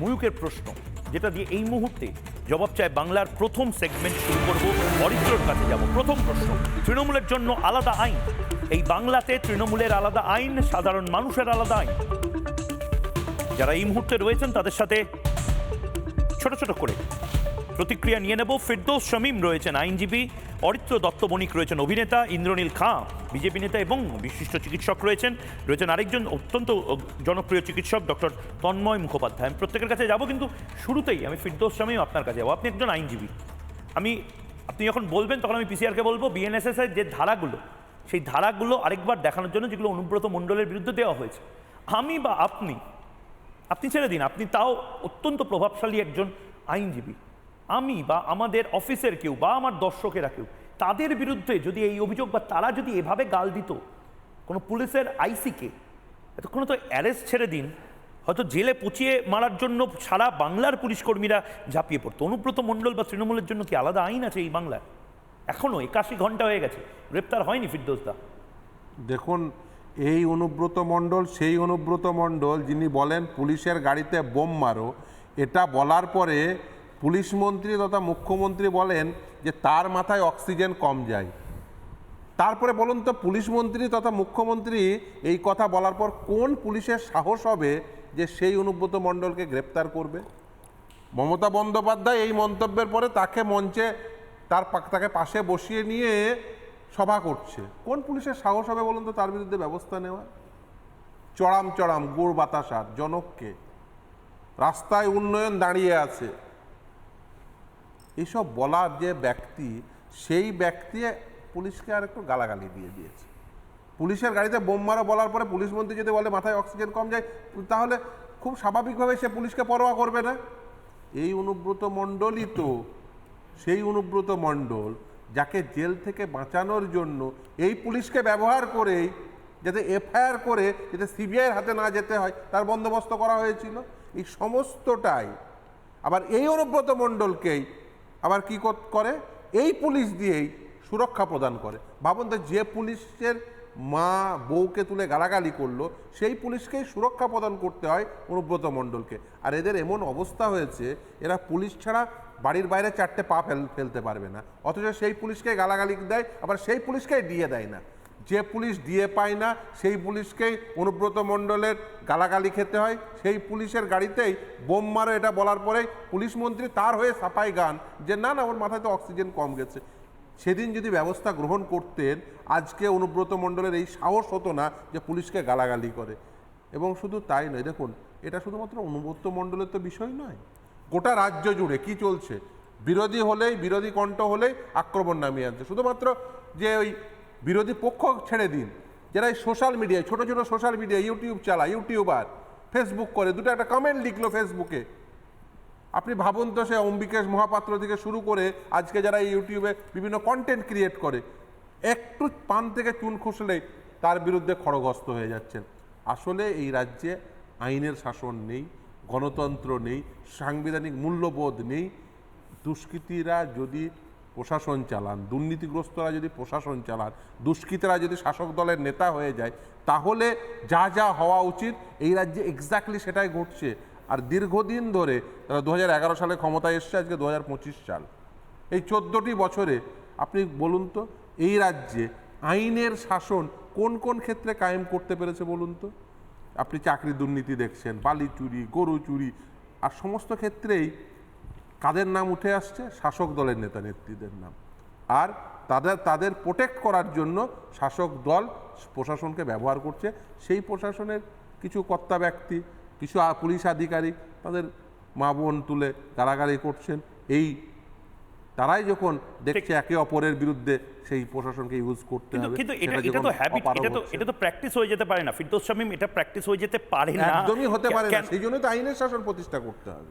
ময়ূকের প্রশ্ন, যেটা দিয়ে এই মুহূর্তে জবাব চায় বাংলার প্রথম সেগমেন্ট শুরু করব অরিত্রর কাছে যাব। প্রথম প্রশ্ন, তৃণমূলের জন্য আলাদা আইন? এই বাংলাতে তৃণমূলের আলাদা আইন, সাধারণ মানুষের আলাদা আইন। যারা এই মুহূর্তে রয়েছেন তাদের সাথে ছোট ছোট করে প্রতিক্রিয়া নিয়ে নেব ফিরদৌস শামীম রয়েছেন আইনজীবী, অরিত্র দত্ত বণিক রয়েছেন অভিনেতা, ইন্দ্রনীল খাঁ, বিজেপি নেতা এবং বিশিষ্ট চিকিৎসক রয়েছেন। রয়েছেন আরেকজন অত্যন্ত জনপ্রিয় চিকিৎসক, ডক্টর তন্ময় মুখোপাধ্যায়। আমি প্রত্যেকের কাছে যাব, কিন্তু শুরুতেই আমি ফিরদৌস শামীম আপনার কাছে যাব। আপনি একজন আইনজীবী। আমি, আপনি যখন বলবেন, তখন আমি পিসিআরকে বলব। বিএনএসএস এর যে ধারাগুলো, সেই ধারাগুলো আরেকবার দেখানোর জন্য যেগুলো অনুব্রত মণ্ডলের বিরুদ্ধে দেওয়া হয়েছে। আমি বা আপনি আপনি ছেড়ে দিন। আপনি তাও অত্যন্ত প্রভাবশালী একজন আইনজীবী। আমি বা আমাদের অফিসের কেউ বা আমার দর্শকেরা কেউ, তাদের বিরুদ্ধে যদি এই অভিযোগ বা তারা যদি এভাবে গাল দিত, কোনো পুলিশের আইসিকে, এতক্ষণ তো অ্যারেস্ট ছেড়ে দিন, হয়তো জেলে পচিয়ে মারার জন্য সারা বাংলার পুলিশকর্মীরা ঝাঁপিয়ে পড়তো। অনুব্রত মণ্ডল বা তৃণমূলের জন্য কি আলাদা আইন আছে এই বাংলায়? এখনও একাশি ঘণ্টা হয়ে গেছে, গ্রেপ্তার হয়নি ফিরদৌসদা দেখুন, এই অনুব্রত মণ্ডল, সেই অনুব্রত মণ্ডল যিনি বলেন পুলিশের গাড়িতে বোম মারো, এটা বলার পরে পুলিশ মন্ত্রী তথা মুখ্যমন্ত্রী বলেন যে তার মাথায় অক্সিজেন কম যায়। তারপরে বলুন তো, পুলিশ মন্ত্রী তথা মুখ্যমন্ত্রী এই কথা বলার পর কোন পুলিশের সাহস হবে যে সেই অনুব্রত মণ্ডলকে গ্রেপ্তার করবে? মমতা বন্দ্যোপাধ্যায় এই মন্তব্যের পরে তাকে মঞ্চে, তার তাকে পাশে বসিয়ে নিয়ে সভা করছে। কোন পুলিশের সাহস হবে বলুন তো, তার বিরুদ্ধে ব্যবস্থা নেওয়া চড়াম চড়াম, গুড় বাতাসার জনককে। রাস্তায় উন্নয়ন দাঁড়িয়ে আছে। এইসব বলার যে ব্যক্তি, সেই ব্যক্তি পুলিশকে আর একটু গালাগালি দিয়ে দিয়েছে। পুলিশের গাড়িতে বোম মারা বলার পরে পুলিশ মন্ত্রী যদি বলে মাথায় অক্সিজেন কম যায়, তাহলে খুব স্বাভাবিকভাবে সে পুলিশকে পরোয়া করবে না। এই অনুব্রত মণ্ডলই তো, সেই অনুব্রত মণ্ডল যাকে জেল থেকে বাঁচানোর জন্য এই পুলিশকে ব্যবহার করেই, যাতে এফআইআর করে যাতে সিবিআইয়ের হাতে না যেতে হয়, তার বন্দোবস্ত করা হয়েছিল। এই সমস্তটাই আবার এই অনুব্রত মণ্ডলকেই আবার কি কর- এই পুলিশ দিয়েই সুরক্ষা প্রদান করে। ভাবুন তো, যে পুলিশের মা বউকে তুলে গালাগালি করল, সেই পুলিশকেই সুরক্ষা প্রদান করতে হয় অনুব্রত মণ্ডলকে। আর এদের এমন অবস্থা হয়েছে, এরা পুলিশ ছাড়া বাড়ির বাইরে চারটে পা ফেল, ফেলতে পারবে না। অথচ সেই পুলিশকে গালাগালি দেয়, আবার সেই পুলিশকে দিয়ে দেয় না। যে পুলিশ দিয়ে পায় না, সেই পুলিশকেই অনুব্রত মণ্ডলের গালাগালি খেতে হয়। সেই পুলিশের গাড়িতেই বোম মারো এটা বলার পরেই পুলিশ মন্ত্রী তার হয়ে সাফাই গান যে, না না, ওর মাথায় তো অক্সিজেন কম গেছে। সেদিন যদি ব্যবস্থা গ্রহণ করতেন, আজকে অনুব্রত মণ্ডলের এই সাহস হতো না যে পুলিশকে গালাগালি করে। এবং শুধু তাই নয়, দেখুন, এটা শুধুমাত্র অনুব্রত মণ্ডলের তো বিষয় নয়, গোটা রাজ্য জুড়ে কি চলছে? বিরোধী হলেই বিরোধী কণ্ঠ হলেই আক্রমণ নামিয়ে আনছে। শুধুমাত্র যে ওই বিরোধী পক্ষ ছেড়ে দিন। যারা এই সোশ্যাল মিডিয়ায় ছোটো ছোটো সোশ্যাল মিডিয়া ইউটিউব চালায় ইউটিউবার ফেসবুক করে, দুটো একটা কমেন্ট লিখলো ফেসবুকে আপনি ভাবুন তো সে অম্বিকেশ মহাপাত্র থেকে শুরু করে আজকে যারা এই ইউটিউবে বিভিন্ন কন্টেন্ট ক্রিয়েট করে, একটু পান থেকে চুন খুসলেই তার বিরুদ্ধে খড়গস্ত হয়ে যাচ্ছেন। আসলে এই রাজ্যে আইনের শাসন নেই, গণতন্ত্র নেই, সাংবিধানিক মূল্যবোধ নেই। দুষ্কৃতীরা যদি প্রশাসন চালান, দুর্নীতিগ্রস্তরা যদি প্রশাসন চালান, দুষ্কৃতীরা যদি শাসক দলের নেতা হয়ে যায়, তাহলে যা যা হওয়া উচিত, এই রাজ্যে এক্স্যাক্টলি সেটাই ঘটছে। আর দীর্ঘদিন ধরে তারা দু হাজার এগারো সালে ক্ষমতায় এসছে, আজকে দু হাজার পঁচিশ সাল। এই চোদ্দোটি বছরে, আপনি বলুন তো, এই রাজ্যে আইনের শাসন কোন কোন ক্ষেত্রে কায়েম করতে পেরেছে বলুন তো? আপনি চাকরি দুর্নীতি দেখছেন, বালি চুরি, গরু চুরি, আর সমস্ত ক্ষেত্রেই কাদের নাম উঠে আসছে? শাসক দলের নেতা নেত্রীদের নাম। আর তাদের তাদের প্রোটেক্ট করার জন্য শাসক দল প্রশাসনকে ব্যবহার করছে। সেই প্রশাসনের কিছু কর্তা ব্যক্তি কিছু পুলিশ আধিকারিক তাদের মা বোন তুলে গালাগালি করছেন। এই তারাই যখন দেখছে একে অপরের বিরুদ্ধে সেই প্রশাসনকে ইউজ করতে হবে কিন্তু এটা এটা তো হ্যাবিট এটা তো এটা তো প্র্যাকটিস হয়ে যেতে পারে না। ফিরদৌস শামীম এটা প্র্যাকটিস হয়ে যেতে পারে না। একদমই হতে পারে না। সেই জন্য তো আইনের শাসন প্রতিষ্ঠা করতে হবে।